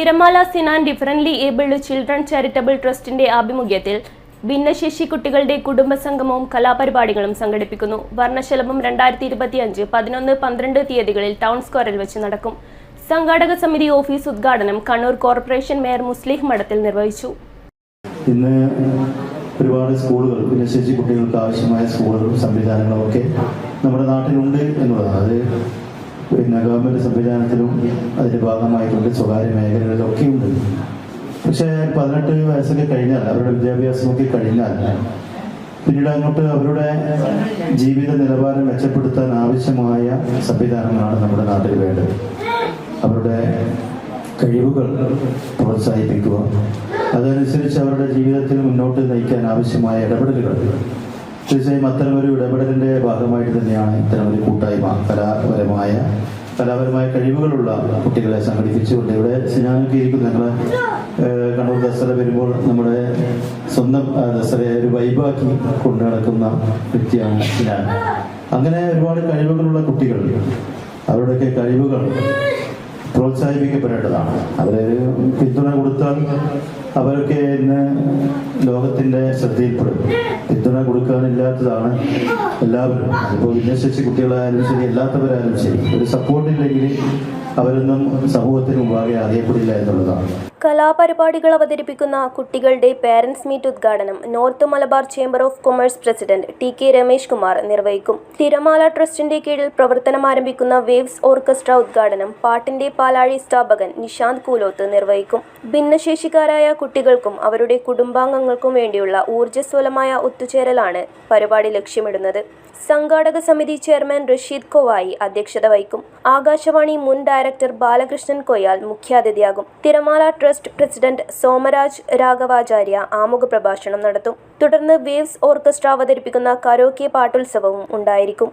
Thiramala Sinan differently abled children charitable ട്രസ്റ്റിന്റെ ആഭിമുഖ്യത്തിൽ ഭിന്നശേഷി കുട്ടികളുടെ കുടുംബസംഗമവും കലാപരിപാടികളും സംഘടിപ്പിക്കുന്നു. വർണശലഭം രണ്ടായിരത്തി ഇരുപത്തിയഞ്ച് പതിനൊന്ന് പന്ത്രണ്ട് തീയതികളിൽ ടൗൺ സ്ക്വയറിൽ വെച്ച് നടക്കും. സംഘാടക സമിതി ഓഫീസ് ഉദ്ഘാടനം കണ്ണൂർ കോർപ്പറേഷൻ മേയർ മുസ്ലിം മഠത്തിൽ നിർവഹിച്ചു. ഇന്ന് ഒരുപാട് സ്കൂളുകൾ ഭിന്നശേഷി കുട്ടികൾക്ക് ആവശ്യമായ സ്കൂളുകളും സംവിധാനങ്ങളും ഒക്കെ നമ്മുടെ നാട്ടിലുണ്ട് എന്നുള്ളതാണ്. അത് പിന്നെ ഗവൺമെന്റ് സംവിധാനത്തിലും അതിന്റെ ഭാഗമായിട്ടുണ്ട് സ്വകാര്യ മേഖലകളിലൊക്കെ ഉണ്ട് പക്ഷേ പതിനെട്ട് വയസ്സൊക്കെ കഴിഞ്ഞാൽ അവരുടെ വിദ്യാഭ്യാസമൊക്കെ കഴിഞ്ഞാൽ പിന്നീട് അങ്ങോട്ട് അവരുടെ ജീവിത നിലവാരം മെച്ചപ്പെടുത്താൻ ആവശ്യമായ സംവിധാനങ്ങളാണ് നമ്മുടെ നാട്ടിൽ വേണ്ടത്. അവരുടെ കഴിവുകൾ പ്രോത്സാഹിപ്പിക്കുക. അതനുസരിച്ച് അവരുടെ ജീവിതത്തിൽ മുന്നോട്ട് നയിക്കാൻ ആവശ്യമായ ഇടപെടലുകൾ തീർച്ചയായും അത്തരമൊരു ഇടപെടലിന്റെ ഭാഗമായിട്ട് തന്നെയാണ് ഇത്തരമൊരു കൂട്ടായ്മ. കലാപരമായ കലാപരമായ കഴിവുകളുള്ള കുട്ടികളെ സംഘടിപ്പിച്ചുകൊണ്ട് ഇവിടെ സിനാനൊക്കെ ഇരിക്കുന്നു. ഞങ്ങൾ കണ്ണൂർ ദസറ വരുമ്പോൾ നമ്മുടെ സ്വന്തം ദസറയെ ഒരു വൈബാക്കി കൊണ്ടു നടക്കുന്ന വ്യക്തിയാണ് സിനാൻ. അങ്ങനെ ഒരുപാട് കഴിവുകളുള്ള കുട്ടികൾ അവരുടെയൊക്കെ കഴിവുകൾ പ്രോത്സാഹിപ്പിക്കപ്പെടേണ്ടതാണ്. അവരെ പിന്തുണ കൊടുത്താൽ അവരൊക്കെ ഇന്ന് ലോകത്തിന്റെ ശ്രദ്ധയിൽപ്പെടും. പിന്തുണ കൊടുക്കാനില്ലാത്തതാണ് എല്ലാവരും. ഇപ്പോൾ ഭിന്നശേഷി കുട്ടികളായാലും ശരി അല്ലാത്തവരായാലും ശരി ഒരു സപ്പോർട്ട് ഇല്ലെങ്കിൽ അവരൊന്നും സമൂഹത്തിന് മുമ്പാകെ അറിയപ്പെടില്ല എന്നുള്ളതാണ്. കലാപരിപാടികൾ അവതരിപ്പിക്കുന്ന കുട്ടികളുടെ പേരൻസ് മീറ്റ് ഉദ്ഘാടനം north Malabar chamber of commerce president T K Ramesh Kumar നിർവഹിക്കും. തിരമാല ട്രസ്റ്റിന്റെ കീഴിൽ പ്രവർത്തനം ആരംഭിക്കുന്ന വേവ്സ് ഓർക്കസ്ട്ര ഉദ്ഘാടനം പാട്ടിന്റെ പാലാഴി സ്ഥാപകൻ നിശാന്ത് കൂലോത്ത് നിർവഹിക്കും. ഭിന്നശേഷിക്കാരായ കുട്ടികൾക്കും അവരുടെ കുടുംബാംഗങ്ങൾക്കും വേണ്ടിയുള്ള ഊർജസ്വലമായ ഒത്തുചേരലാണ് പരിപാടി ലക്ഷ്യമിടുന്നത്. സംഘാടക സമിതി ചെയർമാൻ റഷീദ് കോവായി അധ്യക്ഷത വഹിക്കും. ആകാശവാണി മുൻ ഡയറക്ടർ ബാലകൃഷ്ണൻ കൊയ്യാൽ മുഖ്യാതിഥിയാകും. തിരമാല ട്രസ്റ്റ് പ്രസിഡന്റ് സോമരാജ് രാഘവാചാര്യ ആമുഖ പ്രഭാഷണം നടത്തും. തുടർന്ന് വേവ്സ് ഓർക്കസ്ട്ര അവതരിപ്പിക്കുന്ന കരോക്കെ പാട്ടുത്സവവും ഉണ്ടായിരിക്കും.